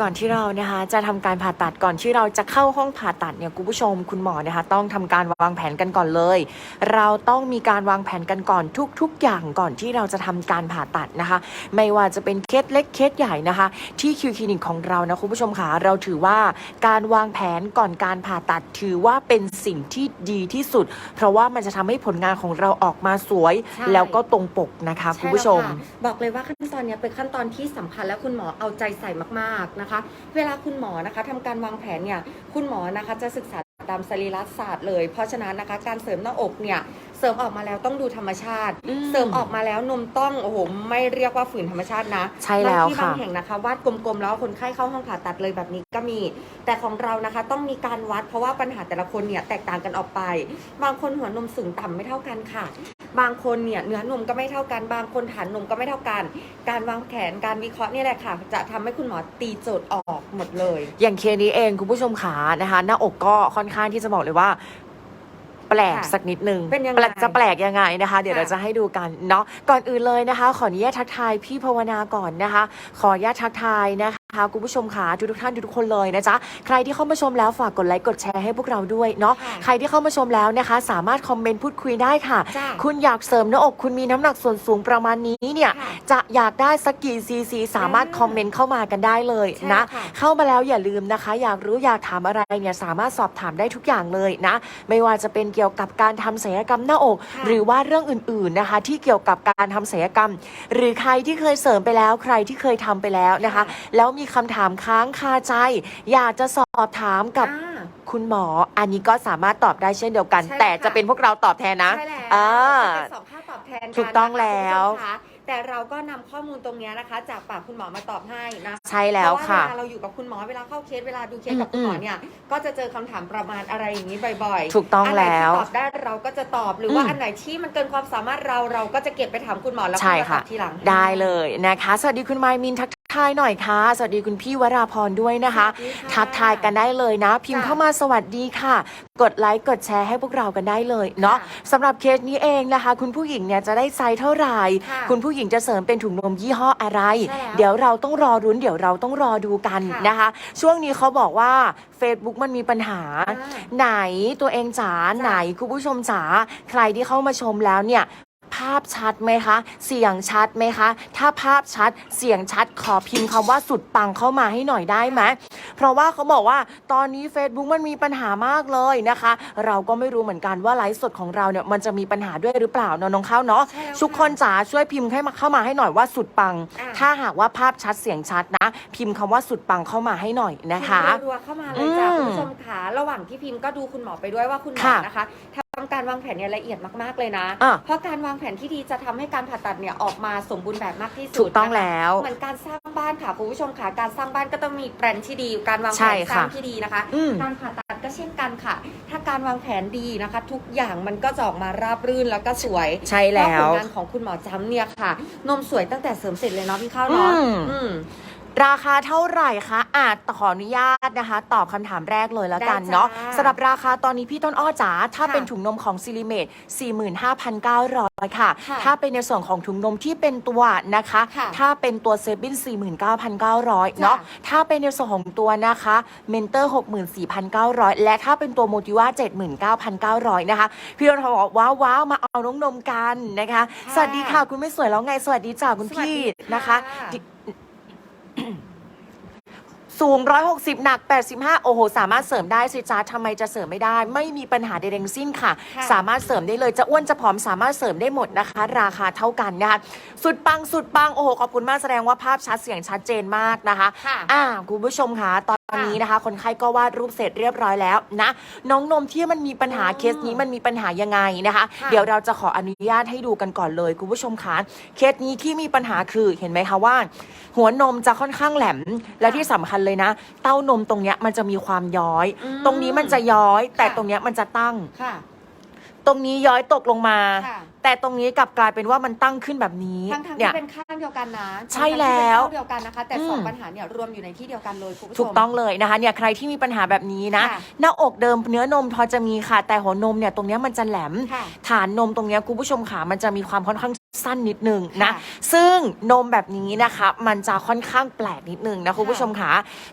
ก่อนที่เรานะคะจะทำการผ่าตัดก่อนที่เราจะเข้าห้องผ่าตัดเนี่ยคุณผู้ชมคุณหมอนะคะต้องทำการวางแผนกันก่อนเลย เราต้องมีการวางแผนกันก่อนทุก ๆ อย่างก่อนที่เราจะทำการผ่าตัดนะคะ ไม่ว่าจะเป็นเคสเล็กเคสใหญ่นะคะ ที่คิวคลินิกของเรานะคุณผู้ชมค่ะเราถือว่าการวางแผนก่อนการผ่าตัดถือว่าเป็นสิ่งที่ดีที่สุด เพราะว่ามันจะทำให้ผลงานของเราออกมาสวยใช่แล้วก็ตรงปกนะคะคุณผู้ชมใแล้วค่ะบอกเลยว่าขั้นตอนเนี้ยเป็นขั้นตอนที่สำคัญและคุณหมอเอาใจใส่มากๆนะคะเวลาคุณหมอนะคะทำการวางแผนเนี่ยคุณหมอนะคะจะศึกษาตามสรีรศาสตร์เลย เพราะฉะนั้นนะคะการเสริมหน้าอกเนี่ยเสริมออกมาแล้วต้องดูธรรมชาติอืมเสริมออกมาแล้วนมต้องโอ้โหไม่เรียกว่าฝืนธรรมชาตินะใช่แล้วบางที่ค่ะบางแห่งนะคะวาดกลมๆแล้วคนไข้เข้าห้องผ่าตัดเลยแบบนี้ก็มี แต่ของเรานะคะต้องมีการวัดเพราะว่าปัญหาแต่ละคนเนี่ยแตกต่างกันออกไป บางคนหัวนมสูงต่ำไม่เท่ากันค่ะ บางคนเนี่ยเนื้อนมก็ไม่เท่ากัน บางคนฐานนมก็ไม่เท่ากัน การวางแผนการวิเคราะห์เนี่ยแหละค่ะ จะทำให้คุณหมอตีโจทย์ออกหมดเลย อย่างเคสนี้เองคุณผู้ชมขานะคะหน้าอกก็ค่อนข้างที่จะบอกเลยว่าแปลกค่ะสักนิดนึงเป็นยังไงแปลกจะแปลกยังไงนะคะ เดี๋ยวค่ะเราจะให้ดูกันเนาะก่อนอื่นเลยนะคะ ขออนุญาตทักทายพี่ภาวนาก่อนนะคะ ขออนุญาตทักทายนะคะ คุณผู้ชมขาทุกทุกๆท่านทุกๆคนเลยนะจ๊ะใครที่เข้ามาชมแล้วฝากกดไลค์กดแชร์ให้พวกเราด้วยเนาะค่ะใครที่เข้ามาชมแล้วนะคะ สามารถคอมเมนต์พูดคุยได้ค่ะจ้าคุณอยากเสริมหน้าอกคุณมีน้ำหนักส่วนสูงประมาณนี้เนี่ยค่ะจะอยากได้สักกี่ซีซีสามารถอ่าคอมเมนต์เข้ามากันได้เลยนะใช่ค่ะเข้ามาแล้วอย่าลืมนะคะ อยากรู้อยากถามอะไรเนี่ยสามารถสอบถามได้ทุกอย่างเลยนะ ไม่ว่าจะเป็นเกี่ยวกับการทำศัลยกรรมหน้าอกค่ะหรือว่าเรื่องอื่นๆนะคะ ที่เกี่ยวกับการทำศัลยกรรม หรือใครที่เคยเสริมไปแล้วใครที่เคยทำไปแล้วนะคะ แล้วมีคำถามค้างคาใจ อยากจะสอบถามกับอ่า คุณหมอ อันนี้ก็สามารถตอบได้เช่นเดียวกัน ใช่แต่ค่ะ จะเป็นพวกเราตอบแทนนะ ใช่แล้วอ่าจะเป็นสองค่าตอบแทนนถูกต้องนะคะแล้ว คุณผู้ชมคะแต่เราก็นำข้อมูลตรงเนี้ยนะคะ จากปากคุณหมอมาตอบให้นะใช่แล้วเพราะค่ะว่าเวลาเราอยู่กับคุณหมอเวลาเข้าเคสเวลาดูเคสกับคุณหมออืมเนี่ยก็จะเจอคำถามประมาณอะไรอย่างนี้บ่อยๆ ถูกต้องนไหนแล้ว ที่ตอบได้เราก็จะตอบหรือว่าอืมอันไหนที่มันเกินความสามารถเราเราก็จะเก็บไปถามคุณหมอแล้วใช่ค่อยมาตค่ะ อบทีหลัง ได้เลยนะคะ สวัสดีคุณไมายมินทัก ทายหน่อยค่ะ สวัสดีคุณพี่วราพรด้วยนะคะสวัสดีค่ะทักทายกันได้เลยนะ พิมพ์จ้ะเข้ามาสวัสดีค่ะ กดไลค์กดแชร์ให้พวกเรากันได้เลยเนาะค่ะสำหรับเคสนี้เองนะคะ คุณผู้หญิงเนี่ยจะได้ไซส์เท่าไหร่ค่ะคุณผู้หญิงจะเสริมเป็นถุงนมยี่ห้ออะไรใช่แล้วเดี๋ยวเราต้องรอรุ้นเดี๋ยวเราต้องรอดูกันค่ะนะคะ ช่วงนี้เขาบอกว่า Facebook มันมีปัญหาอ่าไหนตัวเองจ๋าจ้ะไหนคุณผู้ชมจ๋าใครที่เข้ามาชมแล้วเนี่ย ภาพชัดไหมคะ เสียงชัดไหมคะ ถ้าภาพชัดเสียงชัดขอพิมพ์คำว่าสุดปังเข้ามาให้หน่อยได้ไหมเพราะว่าเขาบอกว่าตอนนี้ Facebook มันมีปัญหามากเลยนะคะ เราก็ไม่รู้เหมือนกันว่าไลฟ์สดของเราเนี่ยมันจะมีปัญหาด้วยหรือเปล่าเนาะน้องข้าวเนาะใช่แล้วทุกคนจ๋าช่วยพิมพ์ให้มาเข้ามาให้หน่อยว่าสุดปังอะถ้าหากว่าภาพชัดเสียงชัดนะ พิมพ์คำว่าสุดปังเข้ามาให้หน่อยนะคะพิมพ์รัวๆเข้ามาเลยจ้ะอืมคุณผู้ชมขาระหว่างที่พิมพ์ก็ดูคุณหมอไปด้วยว่าคุณหมอค่ะนะคะ ทำการวางแผนเนี่ยละเอียดมากๆเลยนะ อะ เพราะการวางแผนที่ดีจะทำให้การผ่าตัดเนี่ยออกมาสมบูรณ์แบบมากที่สุดถูกต้องนะคะแล้ว เหมือนการสร้างบ้านค่ะคุณผู้ชมค่ะการสร้างบ้านก็ต้องมีแปลนที่ดี การวางแผใช่นสค่ะร้างที่ดีนะคะ อืม การผ่าตัดก็เช่นกันค่ะ ถ้าการวางแผนดีนะคะ ทุกอย่างมันก็จะออกมาราบรื่นแล้วก็สวยใช่แล้ผว ลงานของคุณหมอจำเนี่ยค่ะ นมสวยตั้งแต่เสริมเสร็จเลยเนาะพี่ข้าวเนาะอืม อืม ราคาเท่าไหร่คะอาจขออนุญาตนะคะ ตอบคำถามแรกเลยแล้วกันได้จ้าเนาะสำหรับราคาตอนนี้พี่ต้นอ้อจ๋าถ้าค่ะเป็นถุงนมของซิลิเมต45,900ค่ะค่ะ ถ้าเป็นในส่วนของถุงนมที่เป็นตัวนะคะค่ะถ้าเป็นตัวเซบิน49,900 เนาะจ้ะถ้าเป็นในส่วนของตัวนะคะเมนเตอร์ 64,900 และถ้าเป็นตัวโมติว่า79,900 นะคะ พี่ต้นบอกว้าวว้าวมาเอาน้องนมกันนะคะค่ะสวัสดีค่ะคุณไม่สวยแล้วไงสวัสดีจ้าคุณสวัสพี่ดีนะคะค่ะ สูง 160 หนัก 85 โอ้โห สามารถเสริมได้สิจ้าทำไมจะเสริมไม่ได้ ไม่มีปัญหาใดๆทั้งสิ้นค่ะ ค่ะ สามารถเสริมได้เลยจะอ้วนจะผอมสามารถเสริมได้หมดนะคะ ราคาเท่ากันนะคะสุดปังสุดปังโอ้โหขอบคุณมากแสดงว่าภาพชัดเสียงชัดเจนมากนะคะ ค่ะ อ่าคุณผู้ชมคะตอน นี้นะคะคนไข้ก็วาดรูปเสร็จเรียบร้อยแล้วนะน้องนมที่มันมีปัญหาอ๋อเคสนี้มันมีปัญหายังไงนะคะค่ะเดี๋ยวเราจะขออนุญาตให้ดูกันก่อนเลยคุณผู้ชมคะเคสนี้ที่มีปัญหาคือเห็นไหมคะว่า หัวนมจะค่อนข้างแหลมและที่สำคัญเลยนะ เต้านมตรงเนี้ยมันจะมีความย้อยอืมตรงนี้มันจะย้อย แต่ค่ะตรงเนี้ยมันจะตั้งค่ะตรงนี้ย้อยตกลงมาค่ะ แต่ตรงนี้กลับกลายเป็นว่ามันตั้งขึ้นแบบนี้ทั้งทางเนี่ที่ย เป็นข้างเดียวกันนะใช่แล้ว ทั้งๆที่เป็นข้างเดียวกันนะคะ แต่สองอืมปัญหาเนี่ยรวมอยู่ในที่เดียวกันเลยคุณผู้ชม ถูกต้องเลยนะคะเนี่ยใครที่มีปัญหาแบบนี้นะ ค่ะหน้าอกเดิมเนื้อนมพอจะมีค่ะ แต่หัวนมเนี่ยตรงเนี้ยมันจะแหลม ค่ะฐานนมตรงเนี้ยคุณผู้ชมขามันจะมีความค่อนข้างสั้นนิดนึงนะ ค่ะซึ่งนมแบบนี้นะคะ มันจะค่อนข้างแปลกนิดนึงนะคุณผู้ชมขา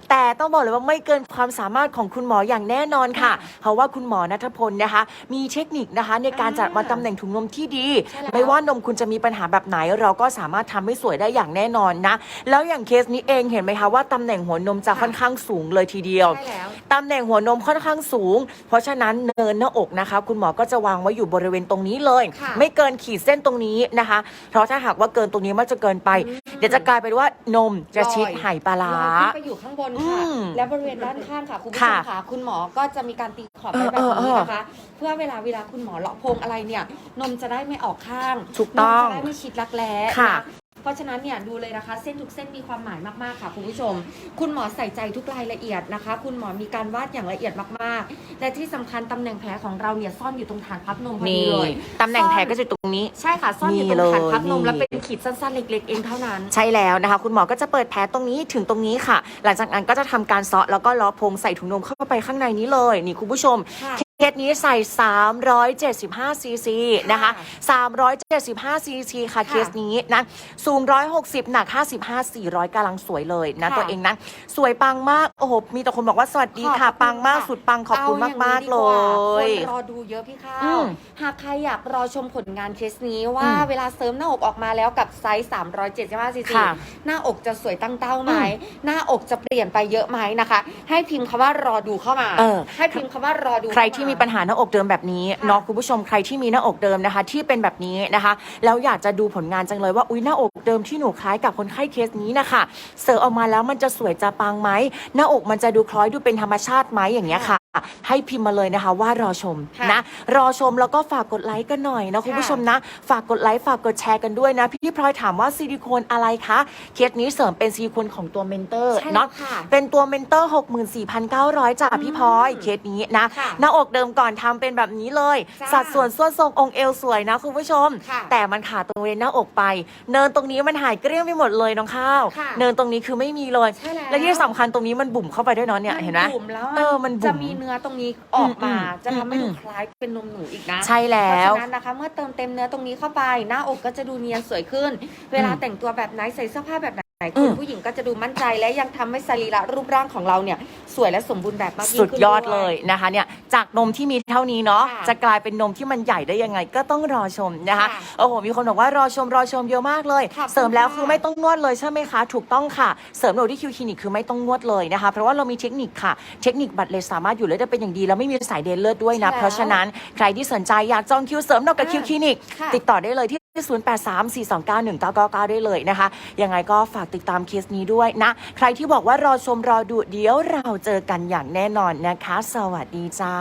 แต่ต้องบอกเลยว่าไม่เกินความสามารถของคุณหมออย่างแน่นอนค่ะค่ะเพราะว่าคุณหมอนัทพลนะคะ มีเทคนิคนะคะในการจัดอ่ามาตำแหน่งถุงนมที่ดีใช่แล้ว ไม่ว่านมคุณจะมีปัญหาแบบไหน เราก็สามารถทำให้สวยได้อย่างแน่นอนนะ แล้วอย่างเคสนี้เองเห็นไหมคะว่าตำแหน่งหัวนมจะค่ะค่อนข้างสูงเลยทีเดียว ใช่แล้ว ตำแหน่งหัวนมค่อนข้างสูง เพราะฉะนั้นเนินหน้าอกนะคะ คุณหมอก็จะวางไว้อยู่บริเวณตรงนี้เลย ค่ะไม่เกินขีดเส้นตรงนี้นะคะ เพราะถ้าหากว่าเกินตรงนี้มันจะเกินไป อืม เดี๋ยวจะกลายเป็นว่านมจะชิดลอยไหปลาร้า ลอยขึ้นไปอยู่ข้างบนค่ะ อืมและบริเวณด้านข้างค่ะ คุณผู้ชค่ะมค่ะ คุณหมอก็จะมีการตีขอบไว้แบบเออเออนี้เออนะคะ เพื่อเวลาเวลาคุณหมอเลาะโพรงอะไรเนี่ย นมจะได้ไม่ออกข้างถูกต้องนมจะได้ไม่ชิดรักแร้ค่ะนเพราะฉะนั้นเนี่ยดูเลยนะคะ เส้นทุกเส้นมีความหมายมากๆค่ะคุณผู้ชม คุณหมอใส่ใจทุกรายละเอียดนะคะ คุณหมอมีการวาดอย่างละเอียดมากๆ และที่สำคัญตำแหน่งแผลของเราเนี่ยซ่อนอยู่ตรงฐานพับนมพอดีนี่เลยตำแหน่งแผลก็จะตรงนี้ใช่ค่ะซ่อนอยู่ตรงฐานพับนมนี่เลยแล้วเป็นขีดสั้นๆเล็ก ๆ เองเท่านั้น ใช่แล้วนะคะ คุณหมอก็จะเปิดแผลตรงนี้ถึงตรงนี้ค่ะ หลังจากนั้นก็จะทำการเซาะแล้วก็ล้อโพรงใส่ถุงนมเข้าไปข้างในนี้เลยนี่คุณผู้ชม ค่ะเคสนี้ใส่ 375ซีซีนะคะ375ซีซีค่ะค่ะเคสนี้นะสูง 160 หนัก 55 400กำลังสวยเลยนะค่ะตัวเองนะ สวยปังมาก โอ้โห มีแต่คนบอกว่าสวัสดีค่ะขอบคุณปังมากค่ะสุดปังขอบคุณเอย่างมากนี้ๆเลดีกว่ยคนรอดูเยอะพี่ข้าอืวมหากใครอยากรอชมผลงานเคสนี้ว่าอืมเวลาเสริมหน้าอกออกมาแล้วกับไซส์ 375ซีซีค่ะหน้าอกจะสวยตั้งเต้าไหมอืมหน้าอกจะเปลี่ยนไปเยอะไหมนะคะ ให้พิมพ์คำว่ารอดูเข้ามาเออให้พิมพ์คำว่ารอดูใครที่มีปัญหาหน้าอกเดิมแบบนี้ค่ะเนาะคุณผู้ชมใครที่มีหน้าอกเดิมนะคะ ที่เป็นแบบนี้นะคะ แล้วอยากจะดูผลงานจังเลยว่าอุ้ยหน้าอกเดิมที่หนูคล้ายกับคนไข้เคสนี้นะคะเสิร์ฟออกมาแล้วมันจะสวยจะปังไหมหน้าอกมันจะดูคล้อยดูเป็นธรรมชาติไหมอย่างเงี้ยค่ะให้พิมพ์มาเลยนะคะว่ารอชมค่ะนะ รอชมแล้วก็ฝากกดไลค์กันหน่อยนะคุณผู้ชมนะ ฝากกดไลค์ฝากกดแชร์กันด้วยนะพี่พลอยถามว่าซิลิโคนอะไรคะเคสนี้เสริมเป็นซิลิโคนของตัวเมนเตอร์ใช่แล้วเนาะค่ะเป็นตัวเมนเตอร์ 64,900จากพี่พลอยเคสนี้นะค่ะหน้าอกเดิมก่อนทำเป็นแบบนี้เลยจ้าสัดส่วนส่วนทรงองค์เอวสวยนะคุณผู้ชมค่ะแต่มันขาดตรงบริเวณหน้าอกไป เนินตรงนี้มันหายเกลี้ยงไปหมดเลยน้องข้าวค่ะเนินตรงนี้คือไม่มีเลยใช่แล้วและที่สำคัญตรงนี้มันบุ่มเข้าไปด้วยเนาะเนี่ยเห็นไหมบุ๋มแล้วเออมันบุ๋มจะมีเนื้อตรงนี้ออกมาอืมจะทำให้อืดูมคล้ายเป็นนมหนูอีกนะใช่แล้เพราะวฉะนั้นนะคะเมื่อเติมเต็มเนื้อตรงนี้เข้าไป หน้าอกก็จะดูเนียนสวยขึ้น เวลาแต่งตัวแบบไหนใส่เสื้อผ้าแบบไหนอืคุณมผู้หญิงก็จะดูมั่นใจและยังทำให้สรีระรูปร่างของเราเนี่ย สวยและสมบูรณ์แบบมากยิ่งสุดขึ้นยอดวเลยนะคะเนี่ยจากนมที่มีเท่านี้เนาะค่ะจะกลายเป็นนมที่มันใหญ่ได้ยังไง ก็ต้องรอชมนะคะค่ะโอ้โหมีคนบอกว่ารอชมรอชมเยอะมากเลยขอบคุณเสริมแล้วค่ะคือไม่ต้องนวดเลยใช่ไหมคะ ถูกต้องค่ะ เสริมโดยที่คิวคลินิกคือไม่ต้องนวดเลยนะคะ เพราะว่าเรามีเทคนิคค่ะ เทคนิคบัตรเลสสามารถอยู่เลยได้เป็นอย่างดีแล้วไม่มีสายเดนเลือดด้วยนะใช่แล้วเพราะฉะนั้นใครที่สนใจอยากจองคิวเสริมนอกกับค่ะคิวคลินิกค่ะติดต่อได้เลยที่ 0834291999 ได้เลยนะคะ ยังไงก็ฝากติดตามเคสนี้ด้วยนะ ใครที่บอกว่ารอชมรอดูเดี๋ยวเราเจอกันอย่างแน่นอนนะคะ สวัสดีจ้า